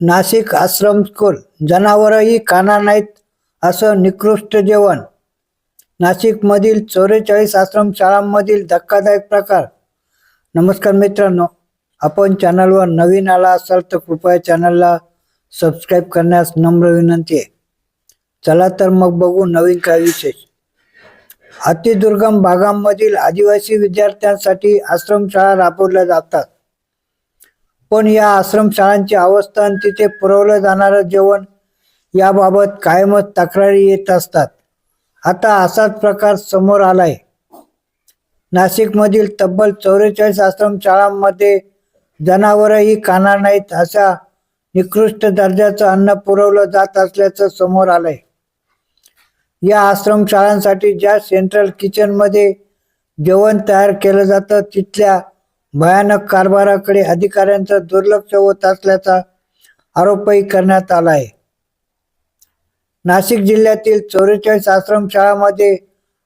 नाशिक आश्रम school. जनावरही खाणार नाहीत असं निकृष्ट जेवण. नाशिकमधील चौवेचाळीस आश्रम शाळांमधील धक्कादायक प्रकार. नमस्कार मित्रांनो आपण चॅनलवर नवीन आला असाल तर कृपया चॅनलला सबस्क्राईब करण्यास नम्र विनंती आहे. चला तर मग बघू नवीन काय विशेष. अतिदुर्गम भागांमधील आदिवासी विद्यार्थ्यांसाठी आश्रमशाळा राबवल्या जातात. पण या आश्रमशाळांची अवस्था आणि तिथे पुरवलं जाणारं जेवण याबाबत कायमच तक्रारी येत असतात. आता असाच प्रकार समोर आलाय. नाशिकमधील तब्बल चौवेचाळीस आश्रमशाळांमध्ये जनावरही खाणार नाहीत अशा निकृष्ट दर्जाचं अन्न पुरवलं जात असल्याचं समोर आलंय. या आश्रमशाळांसाठी ज्या सेंट्रल किचनमध्ये जेवण तयार केलं जातं तिथल्या भयानक कारभाराकडे अधिकाऱ्यांचं दुर्लक्ष होत असल्याचा आरोपही करण्यात आला आहे नाशिक जिल्ह्यातील चौवेचाळीस आश्रमशाळामध्ये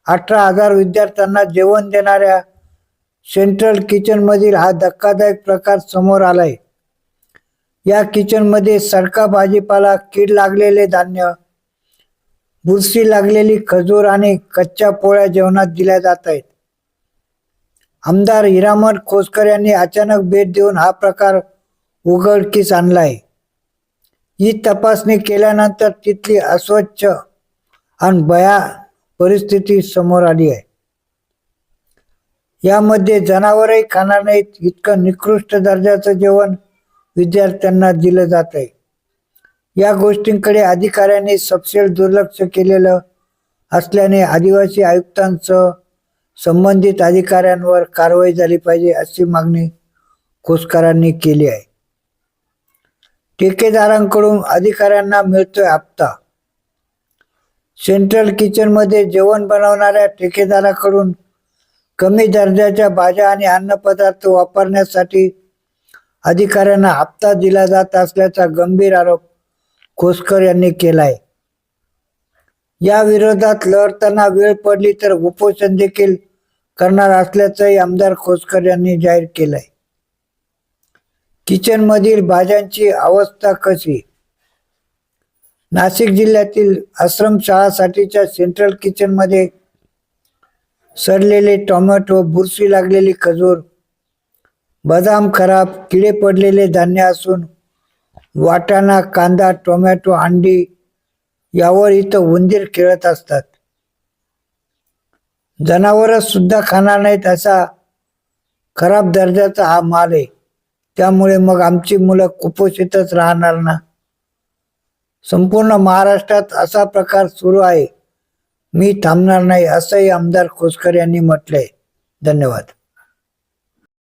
अठरा हजार विद्यार्थ्यांना जेवण देणाऱ्या सेंट्रल किचनमधील हा धक्कादायक प्रकार समोर आलाय. या किचनमध्ये सडका भाजीपाला कीड लागलेले धान्य बुरशी लागलेली खजूर आणि कच्च्या पोळ्या जेवणात दिल्या जात आहेत. आमदार हिरामन खोसकर यांनी अचानक भेट देऊन हा प्रकार उघडकीस आणलाय. ही तपासणी केल्यानंतर तिथली अस्वच्छ आणि भया परिस्थिती समोर आली आहे. यामध्ये जनावरही खाणार नाहीत इतकं निकृष्ट दर्जाचं जेवण विद्यार्थ्यांना दिलं जात आहे या गोष्टींकडे अधिकाऱ्यांनी सपशेल दुर्लक्ष केलेलं असल्याने आदिवासी आयुक्तांचं संबंधित अधिकाऱ्यांवर कारवाई झाली पाहिजे अशी मागणी खोसकरांनी केली आहे. ठेकेदारांकडून अधिकाऱ्यांना मिळतोय हप्ता. सेंट्रल किचनमध्ये जेवण बनवणाऱ्या ठेकेदाराकडून कमी दर्जाच्या भाज्या आणि अन्नपदार्थ वापरण्यासाठी अधिकाऱ्यांना हप्ता दिला जात असल्याचा गंभीर आरोप खोसकर यांनी केला आहे. या विरोधात लढताना वेळ पडली तर उपोषण देखील करणार असल्याचंही आमदार खोसकर यांनी जाहीर केलंय. किचन मधील भाज्यांची अवस्था कशी? नाशिक जिल्ह्यातील आश्रम शाळासाठीच्या सेंट्रल किचनमध्ये सडलेले टोमॅटो बुरशी लागलेली खजूर बदाम खराब किडे पडलेले धान्य असून वाटाणा कांदा टोमॅटो अंडी यावर इथं उंदीर खेळत असतात. जनावरच सुद्धा खाणार नाहीत असा खराब दर्जाचा हा माल आहे. त्यामुळे मग आमची मुलं कुपोषितच राहणार ना? संपूर्ण महाराष्ट्रात असा प्रकार सुरू आहे. मी थांबणार नाही असंही आमदार खोसकर यांनी म्हटलंय. धन्यवाद.